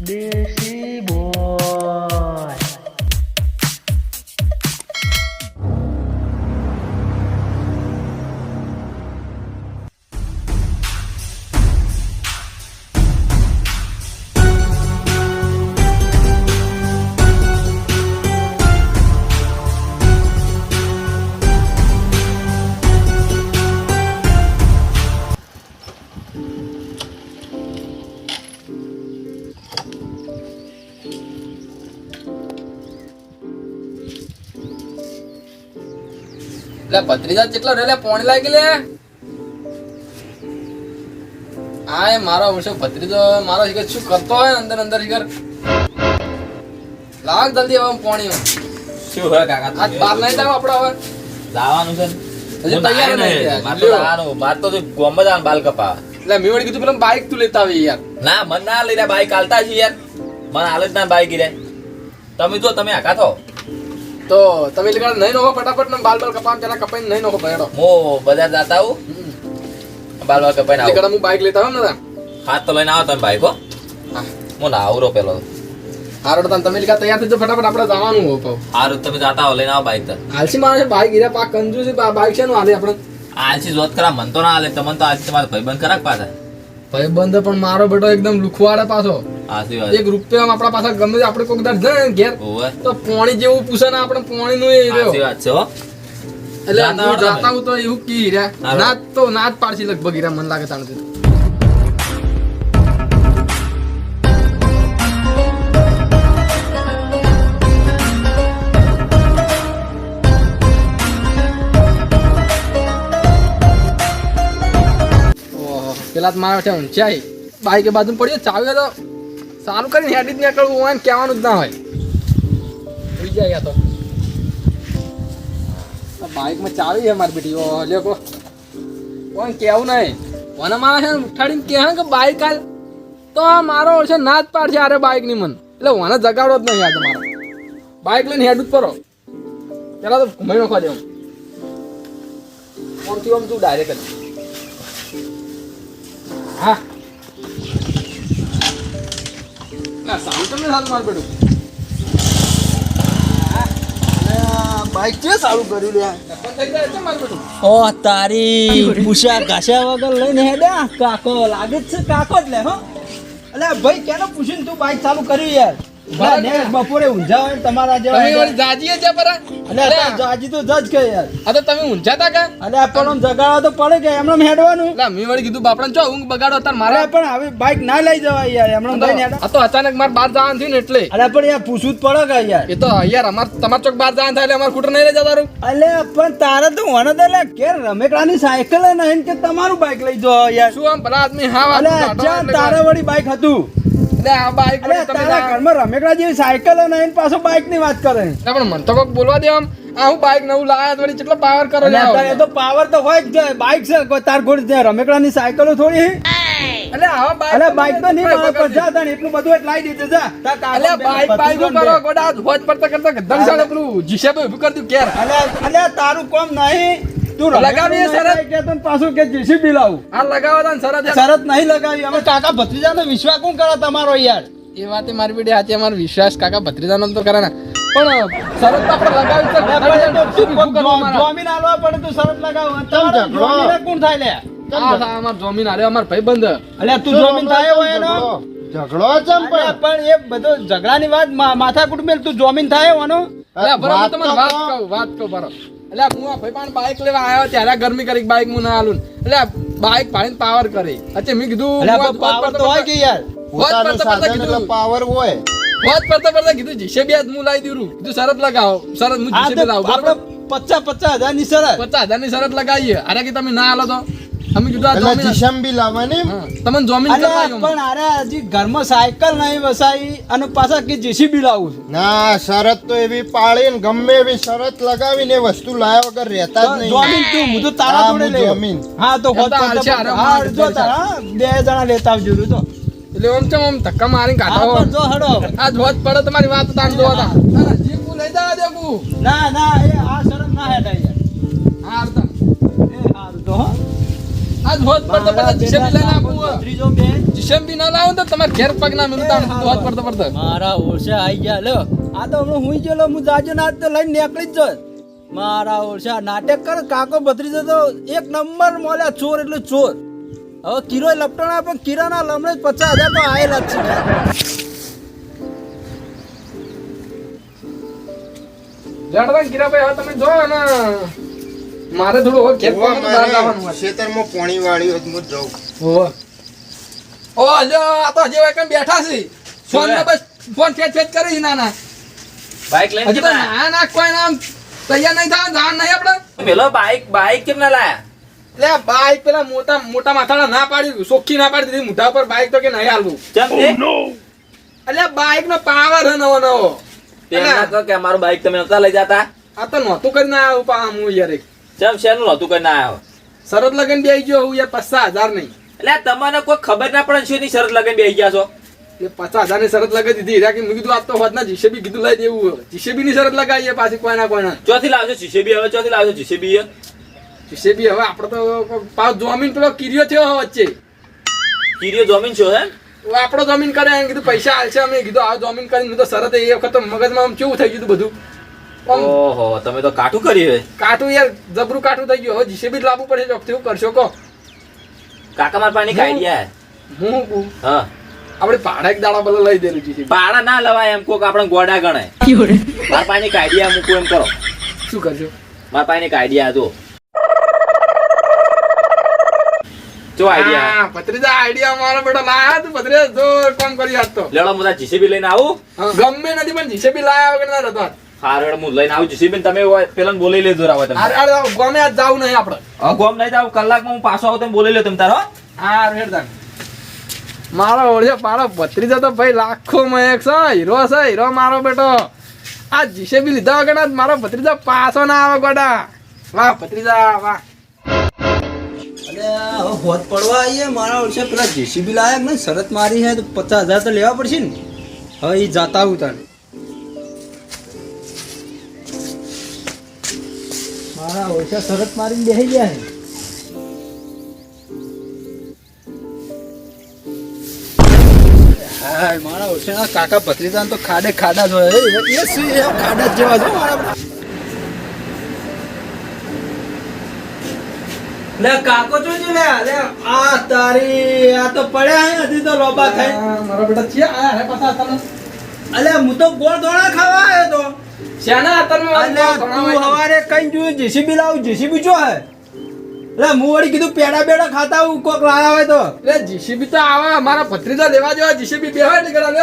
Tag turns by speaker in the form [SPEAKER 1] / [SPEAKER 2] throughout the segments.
[SPEAKER 1] desibo
[SPEAKER 2] એટલે ભત્રીજા કેટલો રે લે પોણી લાગી લે. આ એ મારો વર્ષે ભત્રીજો મારો શિખર શું કરતો હોય અંદર અંદર શિખર લાગ જલ્દી હવે પોણી
[SPEAKER 3] શું હોય કાકા?
[SPEAKER 2] આજ બાર નહીં જાવ આપડે હવે.
[SPEAKER 3] જવાનું છે?
[SPEAKER 2] હજી તૈયાર નહીં
[SPEAKER 3] ને. તો
[SPEAKER 2] લ્યો.
[SPEAKER 3] લાવવાનું. તો ગોમ જ બાલ કપા
[SPEAKER 2] એટલે મેં કીધું પેલા બાઈક તું લેતા આવી યાર.
[SPEAKER 3] ના મન ના લઈ બાઈક હાલતા છે યાર. મને હાલ જ ના બાઈક રે. તમે જો તમે આખા થો.
[SPEAKER 2] તો તમે એટલે નહીં નોખો ફટાફટ ને બાલ બાલ કપામ પેલા કપાઈને નહીં નોખો ભેડો
[SPEAKER 3] હું બજાર જાતા આવું? બાલ બાલ કપાઈને
[SPEAKER 2] એટલે
[SPEAKER 3] આવું.
[SPEAKER 2] હું બાઈક લેતા આવું ને
[SPEAKER 3] હાથ તો લઈને આવો તમે બાઇક હો.
[SPEAKER 2] મો
[SPEAKER 3] હું ના આવરો પેલો.
[SPEAKER 2] હારો તો તમે લીધા તૈયાર થજો ફટાફટ આપણે જવાનું હો પાવ
[SPEAKER 3] હારો તમે જાતા હો લઈને આવો બાઈક તો.
[SPEAKER 2] આલસી મારે બાઇક હીરા પાક કંજુ છે બાઈક છે નું હાલે આપણે.
[SPEAKER 3] આલસી જોત કરા મન તો ના હાલે તમને તો આલસી તમારે ભાઈબંધ કરાક પાછા?
[SPEAKER 2] ભાઈ બંધ પણ મારો બેટો એકદમ લુખવાડે પાછો. એક રૂપિયા આપણા પાસે ગમે આપણે કોઈક દાડ જાય ઘેર તો પોણી જેવું પૂછે ને આપણે પોણી નું એ રહ્યો. એટલે
[SPEAKER 3] જાતા
[SPEAKER 2] હું જાતા હું તો એવું કી રહ્યા.
[SPEAKER 3] નાત
[SPEAKER 2] ના તો ના જ પાડશી લગભગ મન લાગે તાણ પેલા તો મારા ઊંચાઈ. બાઈક બાજુ પડ્યો ચાવ્યો તો સારું કરીને હેડી જ નીકળવું હોય ને કહેવાનું જ ના હોય. ઉડી જાય તો. આ બાઈકમાં ચાવી છે મારી બેટી ઓ લ્યો કો. કોઈ કેવું નહીં. મને મારા છે ઉઠાડીને કહે કે બાઈક હાલ. તો આ મારો છે ના જ પાડશે અરે બાઈકની મન. એટલે મને જગાડો જ નહીં આજે મારો. બાઈક લઈને હેડ જ પરો પેલા તો ઘૂમાઈ નાખવા દેવું આમથી આમ તું ડાયરેક્ટ જ. હા. સારું તમને સારું મારું બેટું
[SPEAKER 4] બાઈક છે સારું કર્યું લે ઓ તારી પૂછા ઘાસ્યા વગર લઈને હેડ્યા કાકો લાગે છે કાકો જ લે હો. અલે ભાઈ કેનો પૂછીને તું બાઈક ચાલુ કર્યું યાર. બપોરે ઊંઝા હોય તમારા જેવા
[SPEAKER 2] જાજીએ છે પરા?
[SPEAKER 4] અલે તો જાજી કે યાર.
[SPEAKER 2] આ તો તમે ઊંઝાતા કા?
[SPEAKER 4] અલે પણ જગાડવા તો પડે કે એમને હેડવાનું.
[SPEAKER 2] એટલે મેં વળી કીધું બાપડા ચો ઊંઘ બગાડો તાર મારા
[SPEAKER 4] પણ હવે બાઈક ના લઈ જવાય યાર એમને લઈને હેડા.
[SPEAKER 2] આ તો અચાનક મારે બહાર જવાનું થયું ને એટલે.
[SPEAKER 4] અરે પણ યાર પૂછવું જ પડે કે યાર.
[SPEAKER 2] એ તો યાર અમાર તમાર ચોક બહાર જવાનું થાય એટલે અમારે સ્કૂટર નહીં લઈ
[SPEAKER 4] અલે પણ તારે તો લે કે રમેકડાની સાયકલ નહીં કે તમારું બાઈક લઈ જો યાર.
[SPEAKER 2] શું આમ ભલા આદમી હા વાત
[SPEAKER 4] અલે તારા વળી બાઈક હતું.
[SPEAKER 2] એટલે આ બાઈક
[SPEAKER 4] અરે
[SPEAKER 2] તમે
[SPEAKER 4] તારા ઘરમાં રમેકડા જેવી સાયકલ હે નહીં પાછો બાઈકની વાત કરે.
[SPEAKER 2] ના, પણ મને તો કોક બોલવા દે આમ. આ હું બાઈક નવું લાયા તો કેટલો પાવર કરો
[SPEAKER 4] અલે તો પાવર તો હોય જ બાઈક છે તાર ગોળ રમેકડા ની સાયકલો થોડી?
[SPEAKER 2] એટલે આવા બાઈક
[SPEAKER 4] અલે બાઈક તો નહીં જા તાણ એટલું બધું એટલે લાઈ દીધું જા
[SPEAKER 2] અલે બાઈક બાઈક કરો ગોડા હોજ પડતા કરતા પેલું કરી કેર
[SPEAKER 4] અલે અલે તારું કોમ નહીં. તું લગાવી
[SPEAKER 2] શરત.
[SPEAKER 4] કે તને પાછું કે જીસીબી લાવું?
[SPEAKER 2] આ લગાવવા તા ને સરસ
[SPEAKER 4] શરત નહીં લગાવી. અમે કાકા ભત્રીજાનો વિશ્વાસ કોણ કરે તમારો યાર?
[SPEAKER 2] એ વાતે મારી બેટી સાચી અમારો વિશ્વાસ કાકા ભત્રીજાનો તો કરે ને. પણ શરત તો આપણે લગાવી
[SPEAKER 4] તો? જોમીન આલવા પડે તું શરત લગાવ. તમારો જોમીને કોણ થાય લે?
[SPEAKER 2] અમાર જમીન આલે અમાર ભાઈ બંધ
[SPEAKER 4] તું જોમીન થાય હોય એનો?
[SPEAKER 5] ઝઘડો? ચમ
[SPEAKER 4] પણ એ બધો ઝઘડાની વાત માથાકૂટ મેલ તું જોમીન થાય હોનો
[SPEAKER 5] વાત તો કહું
[SPEAKER 2] વાત કહું બરાબર. એટલે હું આ ભાઈ બાઈક લેવા આવ્યો ત્યારે ગરમી કરી બાઈક હું ના આલું એટલે બાઇક બાઈક ભાડીને પાવર કરે. અચ્છા મેં કીધું
[SPEAKER 4] પાવર તો હોય કે યાર?
[SPEAKER 2] પડતા
[SPEAKER 5] પોતાનું સાધન એટલે પાવર હોય.
[SPEAKER 2] વાત પડતા પડતા કીધું જીશે બે હું લાવી દીધું. કીધું શરત લગાવો. શરત હું જીશે લાવું. બરાબર?
[SPEAKER 4] પચાસ પચાસ હજારની શરત.
[SPEAKER 2] પચાસ હજારની શરત લગાવીએ. અરે કે તમે ના આલો તો. અમે જુદા
[SPEAKER 5] એટલે
[SPEAKER 2] જમીન
[SPEAKER 5] બી લાવવાની?
[SPEAKER 2] તમને જમીન
[SPEAKER 4] અલે પણ અરે હજી ઘરમાં સાયકલ નહીં વસાઈ અને પાછા કે જેસીબી લાવું છું.
[SPEAKER 5] ના શરત તો એવી પાળી ને ગમે એવી શરત લગાવીને વસ્તુ લાયા વગર રહેતા જ નહીં.
[SPEAKER 4] જોમીન તું હું તો તારા જોડે લઈ આવું. હા તો
[SPEAKER 2] એ તો
[SPEAKER 4] હા જો તારા બે જણા લેતા આવજો તો
[SPEAKER 2] એટલે ઓમ ચમ ઓમ ધક્કા
[SPEAKER 4] મારી
[SPEAKER 2] કાઢો?
[SPEAKER 4] હા જો હડો
[SPEAKER 2] આ જોત પડે તમારી વાત તાણ જો હતા ના, લઈ જા દેકુ
[SPEAKER 4] ના ના એ આ શરત ના હેડાય યાર
[SPEAKER 2] હા હારતા.
[SPEAKER 4] એ હારું તો હો.
[SPEAKER 2] આજ હોત પડતો પડતો જીસીબી લઈને
[SPEAKER 4] બેટા
[SPEAKER 2] આપવું હે.
[SPEAKER 4] ભત્રીજો બેન
[SPEAKER 2] ના લાવો તો તમારે ઘેર પગ ના મિલતા
[SPEAKER 4] એ
[SPEAKER 2] હોત પડતો પડતો
[SPEAKER 4] મારા ઓરસા આઈ ગયા. લો. આ તો હમણાં હુઈ ગયેલો હું જાજો ના તો લઈને નીકળી જ જત. મારા ઓરસા નાટક કર કાકો ભત્રીજો તો એક નંબર મોલ્યા ચોર એટલે ચોર. હવે કિરો લપટણા પણ કિરાના લમણે પચાસ હજાર તો આયેલા જ છે.
[SPEAKER 2] જાણતા ગીરાભાઈ હવે તમે જો ને. મારે થોડું હવે ઘેર પગ બહાર જવાનું હોય.
[SPEAKER 5] ખેતરમાં પાણી વાળી હોત હું જઉં.
[SPEAKER 2] હોવે. ઓ જો આ તો જેવા કેમ બેઠા છે. ફોન ને બસ ફોન ફેટ ફેટ કરી છે નાના.
[SPEAKER 3] બાઈક લઈને
[SPEAKER 2] હજી તો ના ના કોઈ નામ તૈયાર નહીં થવા ધાન નહીં આપણે.
[SPEAKER 3] પેલો બાઈક બાઈક કેમ ના લાયા?
[SPEAKER 2] એટલે બાઈક પેલા મોટા મોટા માથાના ના પાડી સોખી ના પાડી દીધી મોઢા પર બાઈક તો કે નહીં હાલવું. એટલે બાઈક નો પાવર છે નવો નવો.
[SPEAKER 3] ના કે અમારું બાઈક તમે નતા લઈ જતા?
[SPEAKER 2] આ તો નહોતું કરીને આવું પા હું યાર.
[SPEAKER 3] ચમ શેનું નહોતું કરીને આવ્યો
[SPEAKER 2] શરત લગન બે ગયો હું યાર પચાસ હજાર નહીં.
[SPEAKER 3] એટલે તમને કોઈ ખબર ના પડે શું ની શરત લગન બેસી ગયા છો?
[SPEAKER 2] એ પચાસ હજારની શરત લગાવી દીધી. હીરા કે મેં કીધું આ તો હોત ના જીસીબી કીધું લઈ દેવું જીસેબી ની શરત લગાવીએ પાછી કોઈ ના કોઈ ના
[SPEAKER 3] ચોથી લાવજો જીસેબી હવે ચોથી લાવજો જીસીબી
[SPEAKER 2] જીસીબી હવે આપણે તો પાછો જમીન પેલો કિરિયો થયો વચ્ચે.
[SPEAKER 3] કિરિયો જમીન છો હે
[SPEAKER 2] આપણો જમીન કરે એમ કીધું પૈસા હાલશે અમે. કીધું આ જમીન કરીને. તો શરત એ વખત તો મગજમાં આમ કેવું થઈ ગયું બધું.
[SPEAKER 3] ઓહો તમે તો કાઠું કર્યું હે
[SPEAKER 2] કાઠું યાર જબરું કાઠું થઈ ગયું. હવે જીસીબી લાવવું પડે ચોકથી શું કરશો કો
[SPEAKER 3] કાકા માર પાણી ખાઈ
[SPEAKER 2] હું હું
[SPEAKER 3] હા.
[SPEAKER 2] આપણે ભાડા એક દાડા બદલ લઈ દેલું જીસીબી
[SPEAKER 3] પાડા ના લવાય એમ કોક આપણે ગોડા ગણાય. માર પાણી કાઢ્યા મૂકું એમ કરો.
[SPEAKER 2] શું કરશો?
[SPEAKER 3] માર પાણી કાઢ્યા જો જો આઈડિયા
[SPEAKER 2] હા ભત્રીજા આઈડિયા મારો બેટો લાયા તું ભત્રીજા જો કામ કરી હાથ તો.
[SPEAKER 3] લેવડો મોટા જીસીબી લઈને આવું.
[SPEAKER 2] હા, ગમે નથી પણ જીસીબી લાયા વગર ના રહેતો
[SPEAKER 3] હાર હેડ હું લઈને આવું જીસીબી તમે પેલા બોલી લેજો રાવ તમે.
[SPEAKER 2] અરે અરે ગમે આજ જાવું નહીં આપણે.
[SPEAKER 3] હવે ગોમ નહીં જાવ કલાકમાં હું પાછો આવું તમે બોલી લે તમે તારો
[SPEAKER 2] હા. રેડદાન મારો ઓળખે મારો ભત્રીજો તો ભાઈ લાખો માં છે હીરો છે હીરો મારો બેટો. આ જીસીબી લીધા વગર મારો ભત્રીજા પાછો ના આવે ગોડા. વાહ ભત્રીજા વાહ.
[SPEAKER 4] અરે હોત પડવા આવીએ મારા ઓરસે પેલા જેસીબી લાયક ને શરત મારી છે તો પચાસ હજાર તો લેવા પડશે ને. હવે એ જાતા આવું તને મારા ઓછા શરત મારીને બેસી ગયા મારા ઓરસેના કાકા તો ખાડે ખાડા જ હોય. એ એ શું એ ખાડા જ જેવા છે મારા લે કાકો જોજો લે? લે આ તારી આ તો પડ્યા હે હજી તો લોબા થઈ
[SPEAKER 2] મારો બેટા છે આયા હે પાછા તને.
[SPEAKER 4] અલે હું તો ગોળ દોડા ખાવા આવ્યો તો.
[SPEAKER 2] શ્યાના
[SPEAKER 4] તમે તું હવારે કઈ જોયું? જેસીબી લાવું? જેસીબી જો હે? લે હું વળી કીધું પેડા બેડા ખાતા હું કોક લાયા હોય તો.
[SPEAKER 2] એટલે જીસીબી તો આવા અમારા ભત્રીજા લેવા જેવા જીસીબી બે હોય ને કરા લે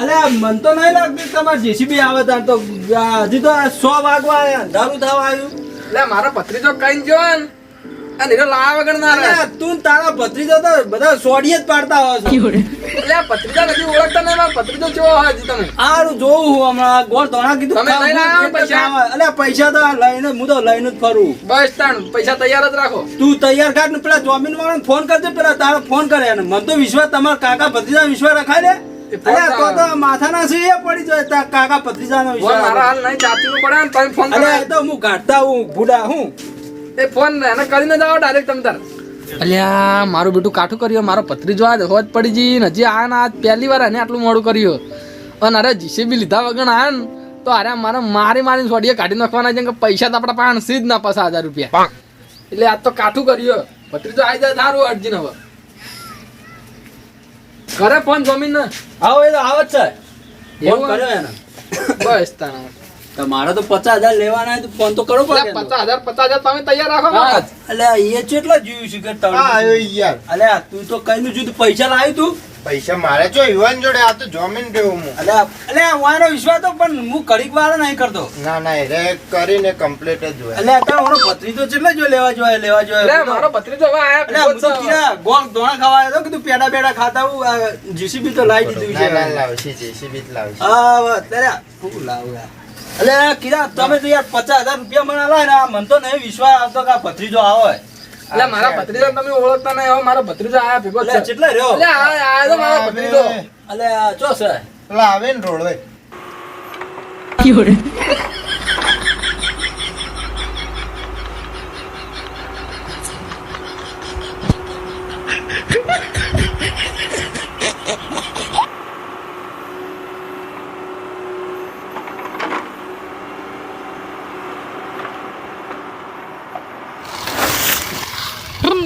[SPEAKER 4] અલે મન તો નહીં લાગતું તમારે જેસીબી આવે તાર તો. હજી તો સો વાગવા અંધારું થવા આવ્યું.
[SPEAKER 2] એટલે મારો ભત્રીજો કઈ જો ને. અને લાયા વગર ના રહે.
[SPEAKER 4] તું તારા ભત્રીજો તો બધા સોડીએ જ પાડતા હોય છો.
[SPEAKER 2] એટલે ભત્રીજા નથી ઓળખતા નહીં મારો ભત્રીજો કેવો હોય તમે
[SPEAKER 4] હારું જોઉં હું હમણાં. ગોળ ધોણા કીધું
[SPEAKER 2] તમે લઈને
[SPEAKER 4] ખાવું
[SPEAKER 2] આવ્યા
[SPEAKER 4] એટલે
[SPEAKER 2] પૈસા?
[SPEAKER 4] તો લઈને હું તો લઈને જ ફરું.
[SPEAKER 2] બસ તાણ. પૈસા તૈયાર જ રાખો.
[SPEAKER 4] તું તૈયાર કર ને પેલા જોમીન વાળાને ફોન કરજે પેલા તારો ફોન કરે અને મને તો વિશ્વાસ તમારા કાકા ભત્રીજા વિશ્વાસ રખાય અલ્યા તો તો માથાના છે એ પડી જાય તારા કાકા ભત્રીજાનો વિશ્વાસ
[SPEAKER 2] મારા હાલ નહીં ચાતીવું પડે ને તમે ફોન કરો
[SPEAKER 4] તો હું કાઢતા હું ભૂડા હું.
[SPEAKER 2] એ ફોન એને કરીને જાઓ ડાયરેક્ટ તમે તાર. અલ્યા મારું બેટું કાઠું કર્યું મારો પત્રીજો આજ હોજ પડી જઈ ને હજી આ ને આજ પહેલી વાર એને આટલું મોડું કર્યું. અને અરે જીસીબી લીધા વગર આ તો અરે મારે મારી મારીને સોડીએ કાઢી નાખવાના છે કે પૈસા તો આપણા પાસે જ ના પાસે હજાર રૂપિયા. એટલે આજ તો કાઠું કર્યું. ભત્રીજો આવી જાય સારું અરજીને હવે. ઘરે ફોન જમીન ને?
[SPEAKER 4] આવો એ તો આવત છે. ફોન
[SPEAKER 2] એવું?
[SPEAKER 4] કર્યો એને.
[SPEAKER 2] બસ તારા
[SPEAKER 4] તો મારે તો પચાસ હજાર લેવાના હોય તો ફોન તો કરો પડે
[SPEAKER 2] પચાસ હજાર પચાસ હજાર તમે તૈયાર રાખો
[SPEAKER 4] એટલે એ કેટલા જોયું છે કે
[SPEAKER 5] તમે યાર.
[SPEAKER 4] અલ્યા તું તો કઈ નું જુદું પૈસા લાવ્યું તું?
[SPEAKER 5] પૈસા મારે જો યુવાન જોડે આ તો જોમીન રહ્યો હું.
[SPEAKER 4] અલ્યા અલ્યા વાયરો વિશ્વાસ તો પણ હું કડીક વાર નહીં કરતો.
[SPEAKER 5] ના ના એ કરીને કમ્પ્લીટ જ હોય.
[SPEAKER 4] એટલે અત્યારે મારો ભત્રીજો કેટલા જો લેવા જોઈએ લેવા જોઈએ
[SPEAKER 2] એટલે મારો ભત્રીજો હવે આયા
[SPEAKER 4] અલ્યા હું તો
[SPEAKER 2] છે.
[SPEAKER 4] કીધા ગોળ ધોણા ખાવા આવ્યો તો કીધું પેડા પેડા ખાતા હું જીસીબી તો લાવી દીધું
[SPEAKER 5] છે. ના
[SPEAKER 4] છે
[SPEAKER 5] લાવશે જેસીબી જ લાવ
[SPEAKER 4] હા અત્યારે હું લાવું યાર? અલ્યા કિરા તમે તો યાર પચાસ હજાર રૂપિયા મને લાય ને મને તો નહીં વિશ્વાસ આવતો કે ભત્રીજો આવે
[SPEAKER 2] એટલે મારા ભત્રીજો તમે ઓળખતા નહીં હવે મારો ભત્રીજો આયા ભેગો છે.
[SPEAKER 4] કેટલા રહ્યો?
[SPEAKER 2] એટલે આ તો મારો ભત્રીજો.
[SPEAKER 4] અલે ચો છે?
[SPEAKER 5] આવે ને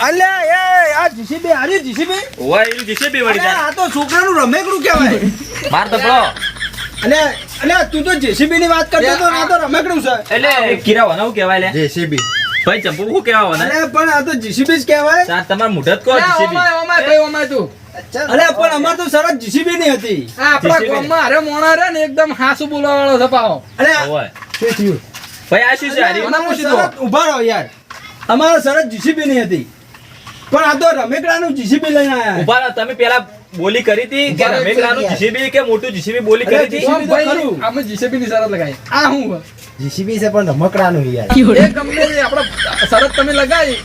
[SPEAKER 2] આવ્યો
[SPEAKER 4] છું
[SPEAKER 3] આ જીસીબી તો આ
[SPEAKER 4] જો અલ્યા
[SPEAKER 3] આ રી જીસીબી
[SPEAKER 4] અલ્યા એ આ જીસીબી આરી જીસીબી?
[SPEAKER 3] ઓય રી જીસીબી વળી જાય.
[SPEAKER 4] આ તો છોકરાનું રમેકડું કહેવાય.
[SPEAKER 3] માર તો પડો.
[SPEAKER 4] અલ્યા અલ્યા તું તો જેસીબી ની વાત કરતો તો આ તો રમેકડું છે.
[SPEAKER 3] એટલે કિરા વનાવું કહેવાય લે?
[SPEAKER 5] જીસીબી.
[SPEAKER 3] ભાઈ ચંપુ હું કહેવા વના
[SPEAKER 4] અલ્યા પણ આ તો જીસીબી જ કહેવાય.
[SPEAKER 3] તાર તમાર મુઢત કો JCB.
[SPEAKER 2] Oh my, oh my, ભાઈ, ઓમાય તું.
[SPEAKER 4] અલ્યા પણ અમાર તો સરસ જીસીબી ની હતી.
[SPEAKER 2] આ આપણા. ગામમાં હારે મોણા રે ને એકદમ હાસુ બોલાવાળો છે પાવો
[SPEAKER 4] અલ્યા
[SPEAKER 3] ઓય.
[SPEAKER 4] શું થયું?
[SPEAKER 3] ભાઈ આ શું છે આ રી?
[SPEAKER 2] મને પૂછી દો.
[SPEAKER 4] સરસ રહો યાર. અમારે સરસ જીસીબી ની હતી. પણ આ તો રમેકડાનું જીસીબી લઈને આયા
[SPEAKER 3] ઊભા રહો, તમે પેલા બોલી કરી હતી કે રમેકડાનું
[SPEAKER 5] યાર.
[SPEAKER 3] જીસીબી કે મોટું જીસીબી બોલી કરી હતી.
[SPEAKER 2] અમે જીસીબી ની શરત લગાવી. આ હું
[SPEAKER 5] જીસીબી છે પણ રમકડાનું યાર.
[SPEAKER 2] એ તે આપણે શરત તમે લગાવી.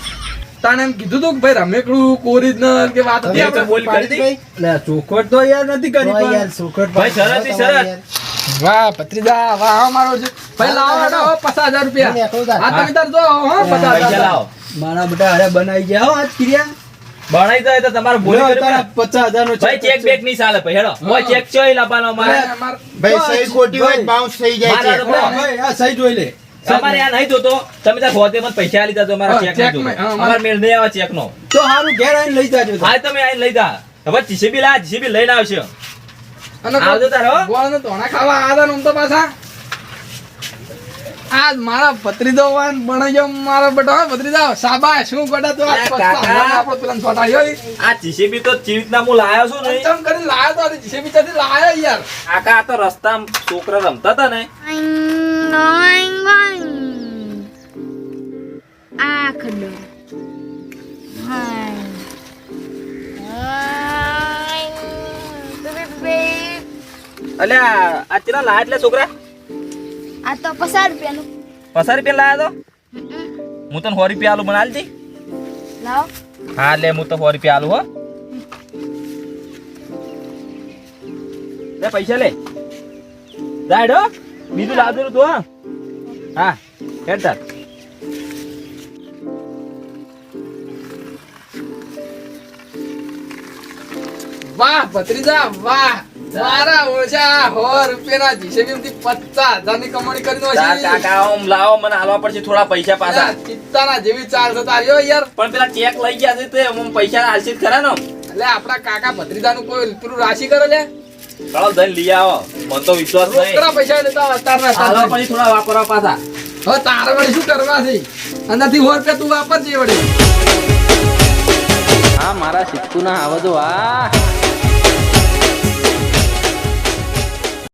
[SPEAKER 2] તાણે એમ કીધું તું કે ભાઈ રમેકડું ઓરિજિનલ કે વાત હતી આપણે
[SPEAKER 3] બોલ કરી હતી?
[SPEAKER 4] અલ્યા ચોખવટ તો યાર નથી કરી પણ.
[SPEAKER 3] ભાઈ, શરત શરત.
[SPEAKER 2] વાહ પત્રીદા વાહ મારો છે ભાઈ લાવો હેડો, પચાસ હજાર રૂપિયા. હા તમે તાર જો હા પચાસ હજાર.
[SPEAKER 3] લાવો.
[SPEAKER 4] મારા બેટા અરે બનાવી ગયા હો આજ ક્રિયા.
[SPEAKER 3] બનાવી જાય તો તમારે બોલી કરી
[SPEAKER 4] તારા
[SPEAKER 3] પડે.
[SPEAKER 4] પચાસ હજાર નો
[SPEAKER 3] ભાઈ ચેક બેક નહીં ચાલે ભાઈ હેડો. ઓય ચેક ચોય લાવવાનો
[SPEAKER 2] મારે.
[SPEAKER 5] ભાઈ સહી ખોટી હોય બાઉન્સ થઈ જાય છે
[SPEAKER 3] ભાઈ,
[SPEAKER 4] આ સહી જોઈ લે.
[SPEAKER 3] તમારે આ નહીં જોતો. તમે ત્યાં હોતે મત પૈસા લીધા તો
[SPEAKER 2] મારા
[SPEAKER 3] ચેક નહીં જોતો.
[SPEAKER 2] હા,
[SPEAKER 3] મેળ નહીં આવે ચેક નો.
[SPEAKER 4] તો હારું ઘેર આવીને લઈ જાજો.
[SPEAKER 3] હા તમે આઈને લઈ જા. હવે જીસીબી લા જીસીબી લઈને આવશે.
[SPEAKER 2] અને
[SPEAKER 3] આવજો તારો હો.
[SPEAKER 2] ગોળને ધોણા ખાવા આદા હતા તો પાછા. આજ મારા ભત્રીજો વાન ભણાઈ મારા બેટા. હો, ભત્રીજા સાબા શું કડા તો આપણો પેલા છોટાડ્યો.
[SPEAKER 3] આ જીસીબી તો ચી રીતના હું લાયો છું ને?
[SPEAKER 2] ચમ કરી લાયો તો જીસીબી ચાથી લાયો યાર.
[SPEAKER 3] આકા આ તો રસ્તા છોકરા રમતા હતા ને?
[SPEAKER 6] આ ખડો
[SPEAKER 3] અલ્યા આ ચેલા લાયા એટલે છોકરા?
[SPEAKER 6] આ તો પચાસ રૂપિયાનું
[SPEAKER 3] પચાસ રૂપિયા લાયા તો? હું તને સો રૂપિયા આલું મને આલતી
[SPEAKER 6] લાવ.
[SPEAKER 3] હા લે હું તો સો રૂપિયા આલું હો. લે પૈસા લે. રાઈડ હો. બીજું લાવજો તું હા. હા હેડ તાર.
[SPEAKER 2] વાહ ભત્રીજા વાહ. મારા ઓછા સો રૂપિયાના જીસીબી પચાસ હજારની કમાણી કરી
[SPEAKER 3] તાર કાકા ઓમ લાવો મને હાલવા પડશે થોડા પૈસા પાછા.
[SPEAKER 2] ચિત્તાના જેવી ચાર થતા આવ્યો યાર.
[SPEAKER 3] પણ પેલા ચેક લઈ ગયા છે તે હું પૈસા આલશે ખરા નો
[SPEAKER 2] એટલે આપડા કાકા ભત્રીજાનું કોઈ પેલું રાશિ કરે લે?
[SPEAKER 3] ચાલો ધન લઈ આવો. મને તો વિશ્વાસ નહીં.
[SPEAKER 2] રોકડા પૈસા લેતા
[SPEAKER 3] આલવા
[SPEAKER 2] તારના.
[SPEAKER 3] પછી થોડા વાપરવા પાછા.
[SPEAKER 2] હવે તારે વળી શું કરવા છે? અંદરથી હોર કે તું વાપરજે વળી. હા મારા સિક્કુના આવો તો આ.